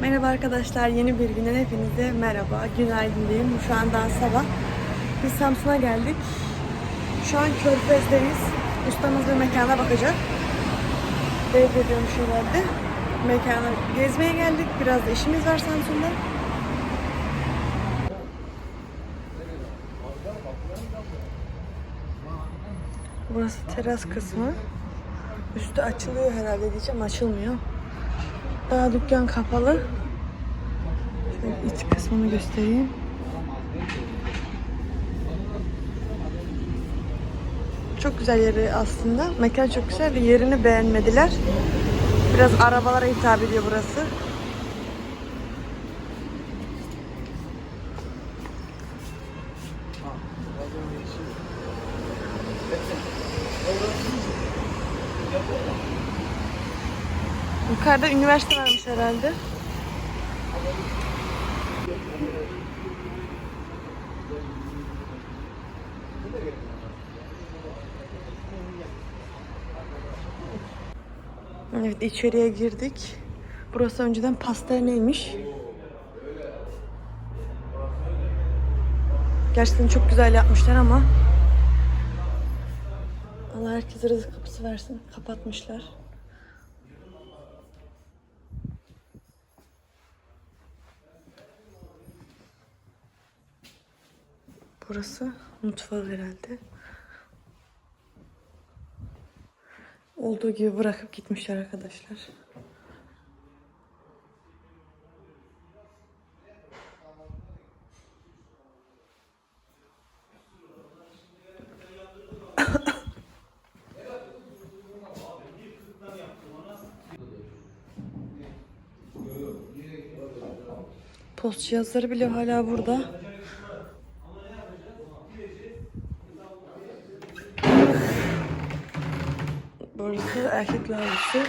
Merhaba arkadaşlar, yeni bir günden hepinize merhaba, günaydın diyeyim. Şu an daha sabah. Biz Samsun'a geldik. Şu an Körfez'deyiz. Ustamız bir mekana bakacak. Devrediyormuş herhalde. Mekana gezmeye geldik. Biraz da işimiz var Samsun'da. Burası teras kısmı. Üstü açılıyor herhalde diyeceğim, açılmıyor. Daha dükkan kapalı. Şöyle iç kısmını göstereyim. Çok güzel yeri aslında. Mekan çok güzel de yerini beğenmediler. Biraz arabalara hitap ediyor burası. Yukarıda üniversite varmış herhalde. Evet içeriye girdik. Burası önceden pastaneymiş. Gerçekten çok güzel yapmışlar ama Allah herkese rızık kapısı versin. Kapatmışlar. Burası mutfağı herhalde. Olduğu gibi bırakıp gitmişler arkadaşlar. Post cihazları bile hala burada. Burası erkek lavabası.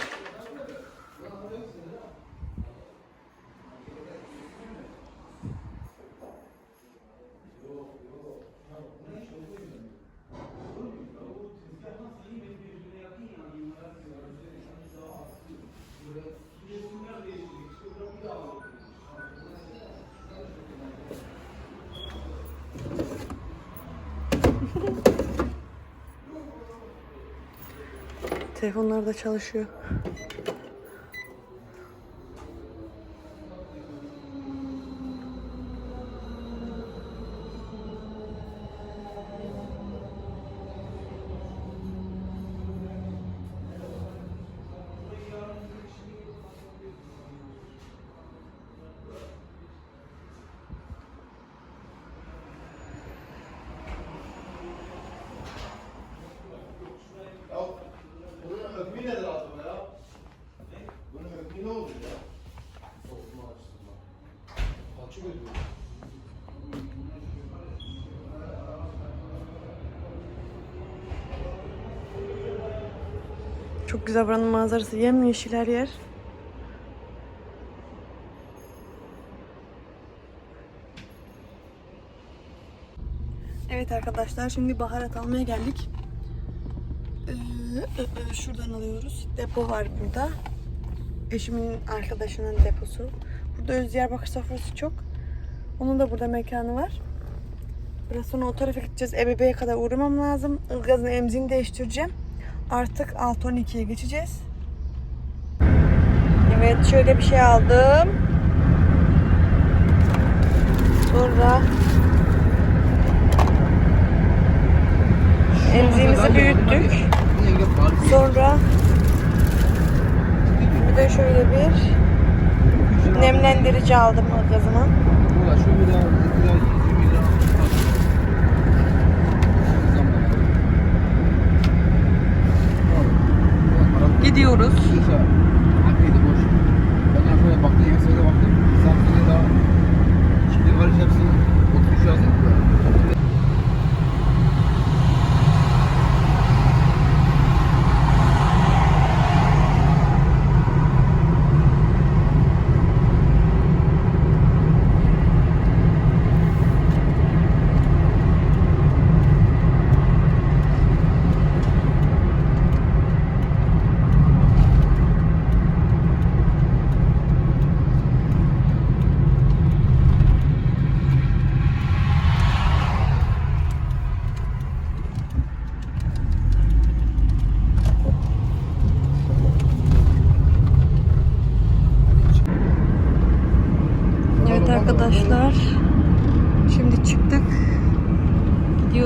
Telefonlar da çalışıyor. Çok güzel buranın manzarası. Yemyeşil her yer. Evet arkadaşlar şimdi baharat almaya geldik. Ee, e, e, şuradan alıyoruz. Depo var burada. Eşimin arkadaşının deposu. Burada Öz Diyarbakır sofrası çok. Onun da burada mekanı var. Biraz sonra o tarafa gideceğiz. EBB'ye kadar uğramam lazım. Ilgaz'ın emzini değiştireceğim. Artık 6-12'ye geçeceğiz. Evet şöyle bir şey aldım. Sonra emziğimizi büyüttük. Sonra bir de şöyle bir nemlendirici aldım Ilgaz'ıma. Gidiyoruz.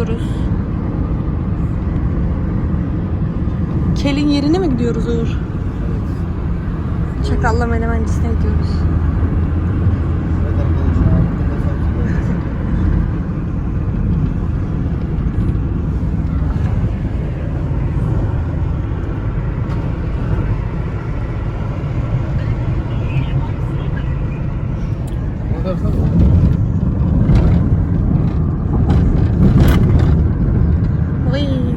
Gidiyoruz. Kelin yerine mi gidiyoruz Uğur? Çakalla Menemencisine gidiyoruz. Evet arkadaşlar. Ne dersen? Vay.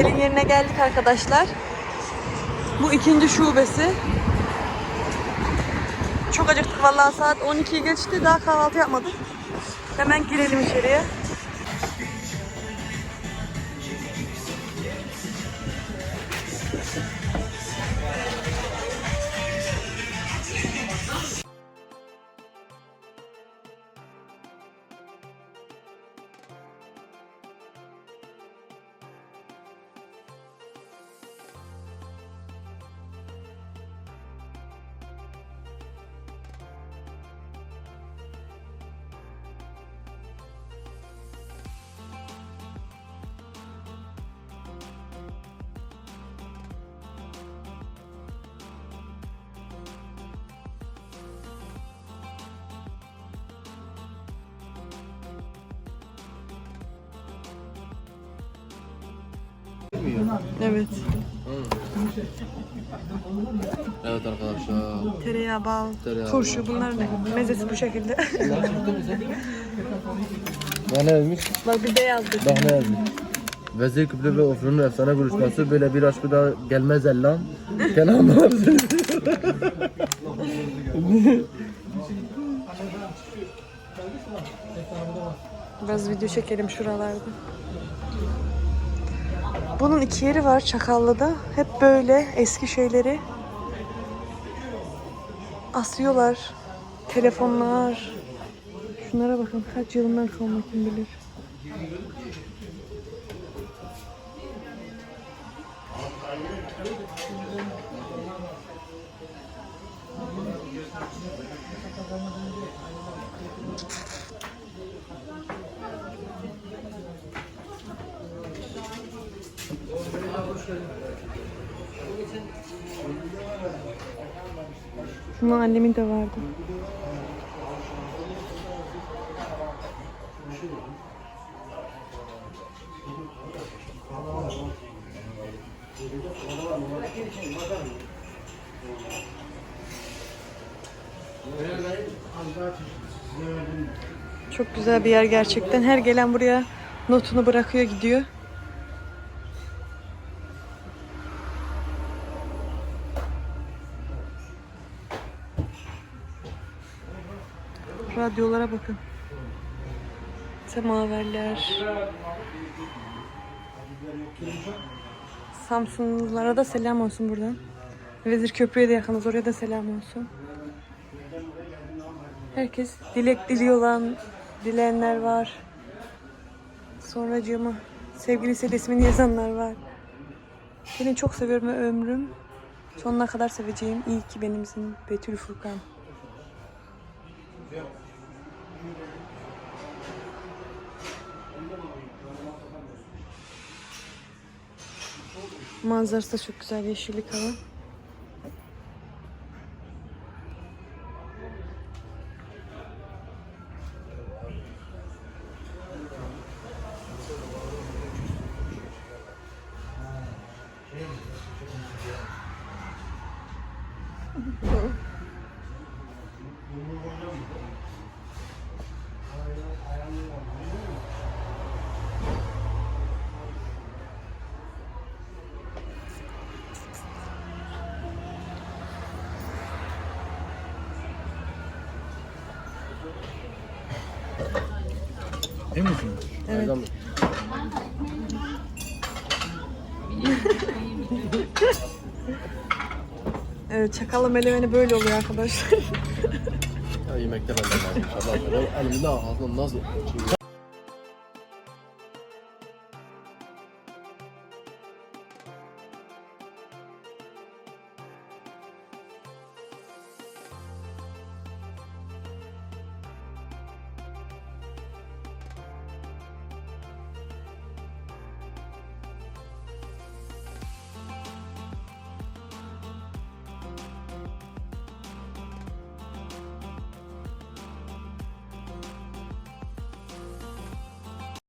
Evet, Kelin yerine geldik arkadaşlar. Bu ikinci şubesi. Çok acıktık vallahi saat 12'yi geçti. Daha kahvaltı yapmadık. Hemen girelim içeriye. Evet. Evet arkadaşlar. Tereyağı, bal, Tereyağı, turşu bunlar ne? Mezesi bu şekilde. Bak ne yazmış? Bak bir de yazdık. Bak ne yazmış? Vezir Küplü ve Oflu'nun efsane buluşması böyle bir aşk bir daha gelmez ellam. Kenan var Biraz video çekelim şuralarda. Bunun iki yeri var Çakallı'da. Hep böyle eski şeyleri asıyorlar. Telefonlar. Şunlara bakın kaç yılından kalma kim bilir. Annemin de vardı. Çok güzel bir yer gerçekten. Her gelen buraya notunu bırakıyor gidiyor. Radyolara bakın. Semaverler. Samsunlulara da selam olsun buradan. Vezir Köprü'ye de yakınız. Oraya da selam olsun. Herkes dilek diliyorlar. Dileyenler var. Sonracığıma sevgilisiyle ismini yazanlar var. Beni çok seviyorum ve ömrüm sonuna kadar seveceğim. İyi ki benimsin Betül Furkan. Manzarası da çok güzel yeşillik hava. Değil misin? Evet. Evet, çakallı melemeni böyle oluyor arkadaşlar. Ya yemekte benden var inşallah. Ben elimde ağzım nasıl?